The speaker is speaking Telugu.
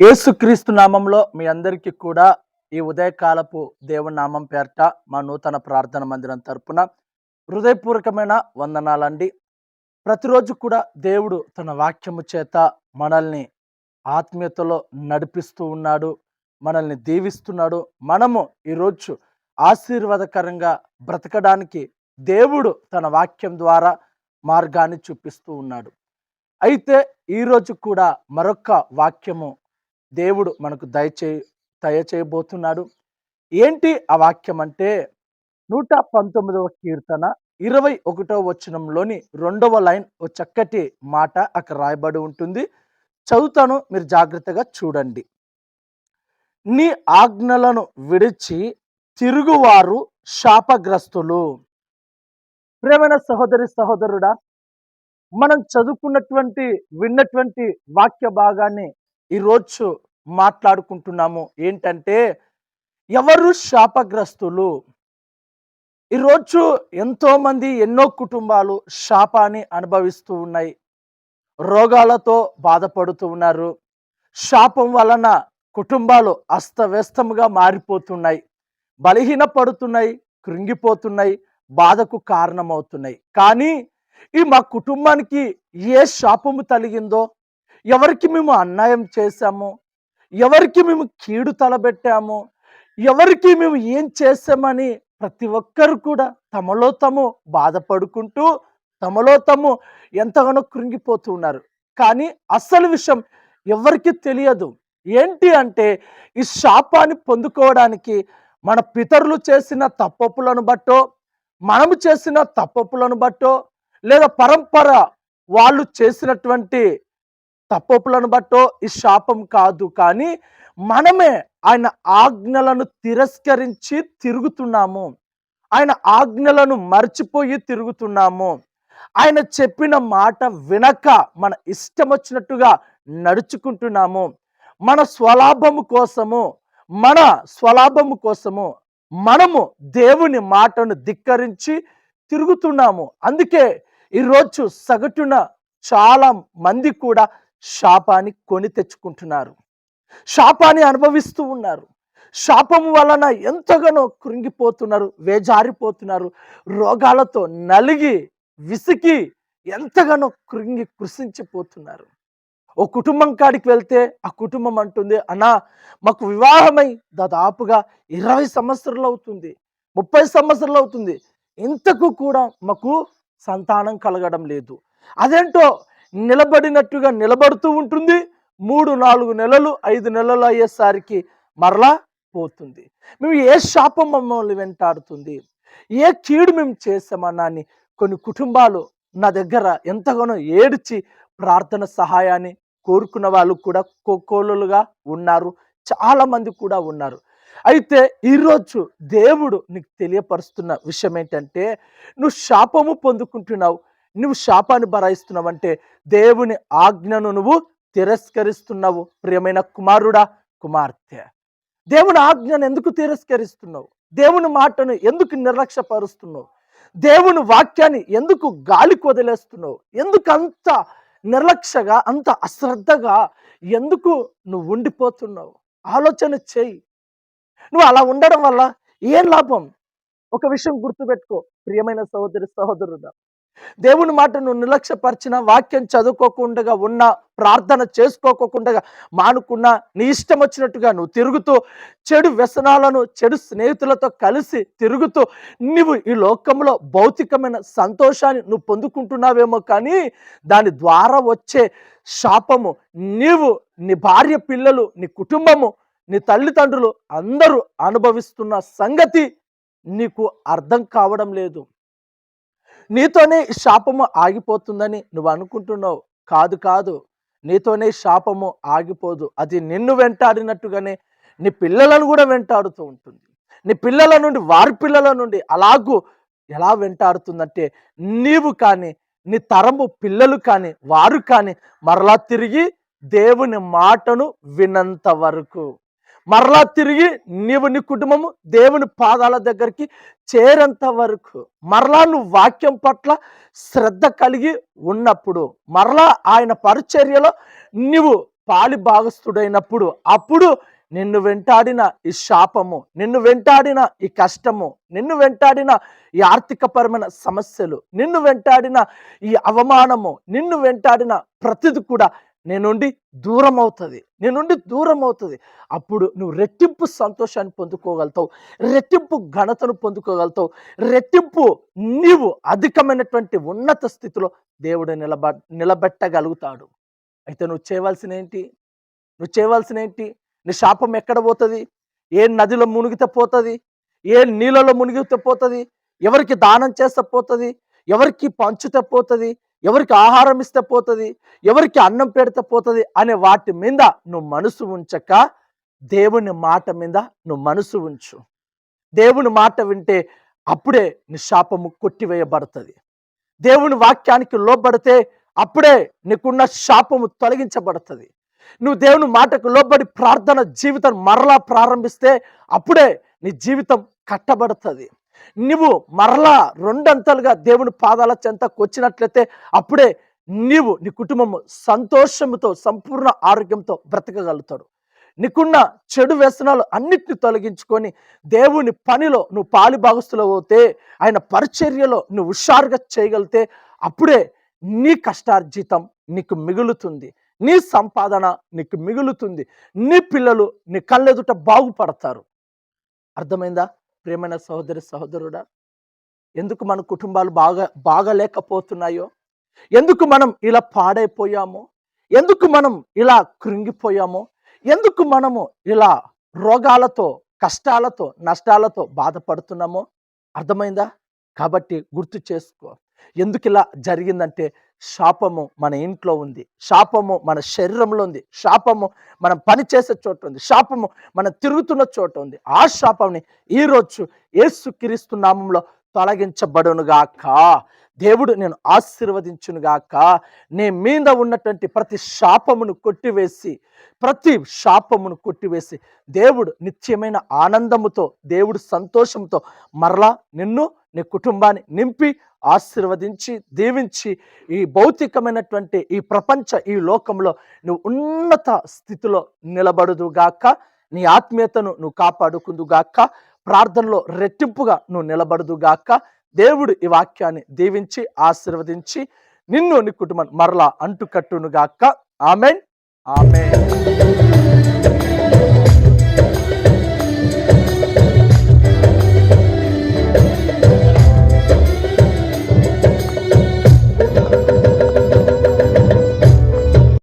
యేసుక్రీస్తు నామంలో మీ అందరికీ కూడా ఈ ఉదయకాలపు దేవుని నామం పేరట మా నూతన ప్రార్థన మందిరం తరపున హృదయపూర్వకమైన వందనాలండి. ప్రతిరోజు కూడా దేవుడు తన వాక్యము చేత మనల్ని ఆత్మీయతలో నడిపిస్తూ ఉన్నాడు మనల్ని దీవిస్తున్నాడు. మనము ఈరోజు ఆశీర్వాదకరంగా బ్రతకడానికి దేవుడు తన వాక్యం ద్వారా మార్గాన్ని చూపిస్తూ ఉన్నాడు. అయితే ఈరోజు కూడా మరొక వాక్యము దేవుడు మనకు దయచే దయచేయబోతున్నాడు ఏంటి ఆ వాక్యం అంటే నూట పంతొమ్మిదవ కీర్తన ఇరవై ఒకటవ వచనంలోని రెండవ లైన్ ఓ చక్కటి మాట అక్కడ రాయబడి ఉంటుంది. చదువుతాను మీరు జాగ్రత్తగా చూడండి. నీ ఆజ్ఞలను విడిచి తిరుగువారు శాపగ్రస్తులు. ప్రేమైన సహోదరి సహోదరుడా మనం చదువుకున్నటువంటి విన్నటువంటి వాక్య భాగాన్ని ఈరోజు మాట్లాడుకుంటున్నాము. ఏంటంటే ఎవరు శాపగ్రస్తులు? ఈరోజు ఎంతోమంది ఎన్నో కుటుంబాలు శాపాన్ని అనుభవిస్తూ ఉన్నాయి. రోగాలతో బాధపడుతూ ఉన్నారు. శాపం వలన కుటుంబాలు అస్తవ్యస్తముగా మారిపోతున్నాయి. బలహీన పడుతున్నాయి కృంగిపోతున్నాయి బాధకు కారణమవుతున్నాయి. కానీ ఈ మా కుటుంబానికి ఏ శాపము తలిగిందో ఎవరికి మేము అన్యాయం చేశాము ఎవరికి మేము కీడు తలబెట్టాము ఎవరికి మేము ఏం చేసామని ప్రతి ఒక్కరు కూడా తమలో తాము బాధపడుకుంటూ తమలో తాము ఎంతగానో కృంగిపోతూ ఉన్నారు. కానీ అసలు విషయం ఎవరికి తెలియదు. ఏంటి అంటే ఈ శాపాన్ని పొందుకోవడానికి మన పితరులు చేసిన తప్పప్పులను బట్టో మనము చేసిన తప్పప్పులను బట్టో లేదా పరంపర వాళ్ళు చేసినటువంటి తప్పొప్పులను బట్టో ఈ శాపం కాదు. కానీ మనమే ఆయన ఆజ్ఞలను తిరస్కరించి తిరుగుతున్నాము. ఆయన ఆజ్ఞలను మర్చిపోయి తిరుగుతున్నాము. ఆయన చెప్పిన మాట వినక మన ఇష్టం వచ్చినట్టుగా నడుచుకుంటున్నాము. మన స్వలాభము కోసము మన స్వలాభము కోసము మనము దేవుని మాటను ధిక్కరించి తిరుగుతున్నాము. అందుకే ఈరోజు సగటున చాలా మంది కూడా శాపాన్ని కొని తెచ్చుకుంటున్నారు. శాపాన్ని అనుభవిస్తూ ఉన్నారు. శాపం వలన ఎంతగానో కృంగిపోతున్నారు వేజారిపోతున్నారు రోగాలతో నలిగి విసికి ఎంతగానో కృంగి కృషించిపోతున్నారు ఓ కుటుంబం కాడికి వెళ్తే ఆ కుటుంబం అంటుంది అన్నా మాకు వివాహమై దాదాపుగా ఇరవై సంవత్సరాలు అవుతుంది ముప్పై సంవత్సరాలు అవుతుంది. ఇంతకు కూడా మాకు సంతానం కలగడం లేదు. అదేంటో నిలబడినట్టుగా నిలబడుతూ ఉంటుంది. మూడు నాలుగు నెలలు ఐదు నెలలు అయ్యేసరికి మరలా పోతుంది. మేము ఏ శాపం మమ్మల్ని వెంటాడుతుంది? ఏ కీడు మేము చేసామన్నా అని కొన్ని కుటుంబాలు నా దగ్గర ఎంతగానో ఏడ్చి ప్రార్థన సహాయాన్ని కోరుకున్న వాళ్ళు కూడా కోకోలుగా ఉన్నారు. చాలా మంది కూడా ఉన్నారు. అయితే ఈరోజు దేవుడు నీకు తెలియపరుస్తున్న విషయం ఏంటంటే నువ్వు శాపము పొందుకుంటున్నావు. నువ్వు శాపాన్ని భరాయిస్తున్నావంటే దేవుని ఆజ్ఞను నువ్వు తిరస్కరిస్తున్నావు ప్రియమైన కుమారుడా కుమార్తె. దేవుని ఆజ్ఞను ఎందుకు తిరస్కరిస్తున్నావు? దేవుని మాటను ఎందుకు నిర్లక్ష్యపరుస్తున్నావు? దేవుని వాక్యాన్ని ఎందుకు గాలికి వదిలేస్తున్నావు ఎందుకు అంత నిర్లక్ష్యగా అంత అశ్రద్ధగా ఎందుకు నువ్వు ఉండిపోతున్నావు? ఆలోచన చేయి. నువ్వు అలా ఉండడం వల్ల ఏం లాభం? ఒక విషయం గుర్తుపెట్టుకో. ప్రియమైన సహోదరి సహోదరుడా దేవుని మాట నువ్వు నిర్లక్ష్యపరిచిన వాక్యం చదువుకోకుండా ఉన్న ప్రార్థన చేసుకోకుండా మానుకున్న నీ ఇష్టం వచ్చినట్టుగా నువ్వు తిరుగుతూ చెడు వ్యసనాలను చెడు స్నేహితులతో కలిసి తిరుగుతూ నువ్వు ఈ లోకంలో భౌతికమైన సంతోషాన్ని నువ్వు పొందుకుంటున్నావేమో కానీ దాని ద్వారా వచ్చే శాపము నీవు నీ భార్య పిల్లలు నీ కుటుంబము నీ తల్లిదండ్రులు అందరూ అనుభవిస్తున్న సంగతి నీకు అర్థం కావడం లేదు. నీతోనే శాపము ఆగిపోతుందని నువ్వు అనుకుంటున్నావు. కాదు కాదు. నీతోనే శాపము ఆగిపోదు. అది నిన్ను వెంటాడినట్టుగానే నీ పిల్లలను కూడా వెంటాడుతూ ఉంటుంది. నీ పిల్లల నుండి వారి పిల్లల నుండి అలాగూ ఎలా వెంటాడుతుందంటే నీవు కానీ నీ తరము పిల్లలు కానీ వారు కానీ మరలా తిరిగి దేవుని మాటను వినంత వరకు. మరలా తిరిగి నీవు నీ కుటుంబము దేవుని పాదాల దగ్గరికి చేరేంత వరకు మరలా నువ్వు వాక్యం పట్ల శ్రద్ధ కలిగి ఉన్నప్పుడు మరలా ఆయన పరిచర్యలో నువ్వు పాలి భాగస్థుడైనప్పుడు అప్పుడు నిన్ను వెంటాడిన ఈ శాపము నిన్ను వెంటాడిన ఈ కష్టము నిన్ను వెంటాడిన ఈ ఆర్థికపరమైన సమస్యలు నిన్ను వెంటాడిన ఈ అవమానము నిన్ను వెంటాడిన ప్రతిది కూడా నేనుండి దూరం అవుతుంది నేనుండి దూరం అవుతుంది అప్పుడు నువ్వు రెట్టింపు సంతోషాన్ని పొందుకోగలుగుతావు. రెట్టింపు ఘనతను పొందుకోగలుగుతావు. రెట్టింపు నీవు అధికమైనటువంటి ఉన్నత స్థితిలో దేవుడు నిలబ నిలబెట్టగలుగుతాడు. అయితే నువ్వు చేయవలసిన ఏంటి నువ్వు చేయవలసిన ఏంటి నీ శాపం ఎక్కడ పోతుంది? ఏ నదిలో మునిగితే పోతుంది? ఏ నీళ్ళలో మునిగితే పోతుంది? ఎవరికి దానం చేస్తే పోతుంది? ఎవరికి పంచుతే పోతుంది? ఎవరికి ఆహారం ఇస్తే పోతుంది ఎవరికి అన్నం పెడితే పోతుంది అనే వాటి మీద నువ్వు మనసు ఉంచక దేవుని మాట మీద నువ్వు మనసు ఉంచు. దేవుని మాట వింటే అప్పుడే నీ శాపము కొట్టివేయబడుతుంది. దేవుని వాక్యానికి లోబడితే అప్పుడే నీకున్న శాపము తొలగించబడుతుంది. నువ్వు దేవుని మాటకు లోబడి ప్రార్థన జీవితం మరలా ప్రారంభిస్తే అప్పుడే నీ జీవితం కట్టబడుతుంది. నువ్వు మరలా రెండంతలుగా దేవుని పాదాల చెంతకు వచ్చినట్లయితే అప్పుడే నీవు నీ కుటుంబము సంతోషంతో సంపూర్ణ ఆరోగ్యంతో బ్రతకగలుగుతాడు. నీకున్న చెడు వ్యసనాలు అన్నిటిని తొలగించుకొని దేవుని పనిలో నువ్వు పాలి భాగస్తులు అవుతే ఆయన పరిచర్యలో నువ్వు హుషారుగా చేయగలిగితే అప్పుడే నీ కష్టార్జితం నీకు మిగులుతుంది. నీ సంపాదన నీకు మిగులుతుంది. నీ పిల్లలు నీ కళ్ళెదుట బాగుపడతారు. అర్థమైందా? ప్రేమైన సహోదరి సహోదరుడా ఎందుకు మన కుటుంబాలు బాగా బాగలేకపోతున్నాయో? ఎందుకు మనం ఇలా పాడైపోయామో? ఎందుకు మనం ఇలా కృంగిపోయామో? ఎందుకు మనము ఇలా రోగాలతో కష్టాలతో నష్టాలతో బాధపడుతున్నామో? అర్థమైందా? కాబట్టి గుర్తు చేసుకో. ఎందుకు ఇలా జరిగిందంటే శాపము మన ఇంట్లో ఉంది. శాపము మన శరీరంలో ఉంది. శాపము మనం పని చేసే చోట ఉంది. శాపము మనం తిరుగుతున్న చోట ఉంది. ఆ శాపంని ఈరోజు యేసుక్రీస్తు నామంలో తొలగించబడునుగాక. దేవుడు నేను ఆశీర్వదించునుగాక నీ మీద ఉన్నటువంటి ప్రతి శాపమును కొట్టివేసి ప్రతి శాపమును కొట్టివేసి దేవుడు నిత్యమైన ఆనందముతో దేవుడు సంతోషంతో మరలా నిన్ను నీ కుటుంబాన్ని నింపి ఆశీర్వదించి దీవించి ఈ భౌతికమైనటువంటి ఈ ప్రపంచ ఈ లోకంలో నువ్వు ఉన్నత స్థితిలో నిలబడుదుగాక. నీ ఆత్మీయతను నువ్వు కాపాడుకుందుగాక. ప్రార్థనలో రెట్టింపుగా నువ్వు నిలబడుదుగాక. దేవుడు ఈ వాక్యాన్ని దీవించి ఆశీర్వదించి నిన్ను నీ కుటుంబం మరలా అంటుకట్టునుగాక. ఆమెన్. ఆమెన్.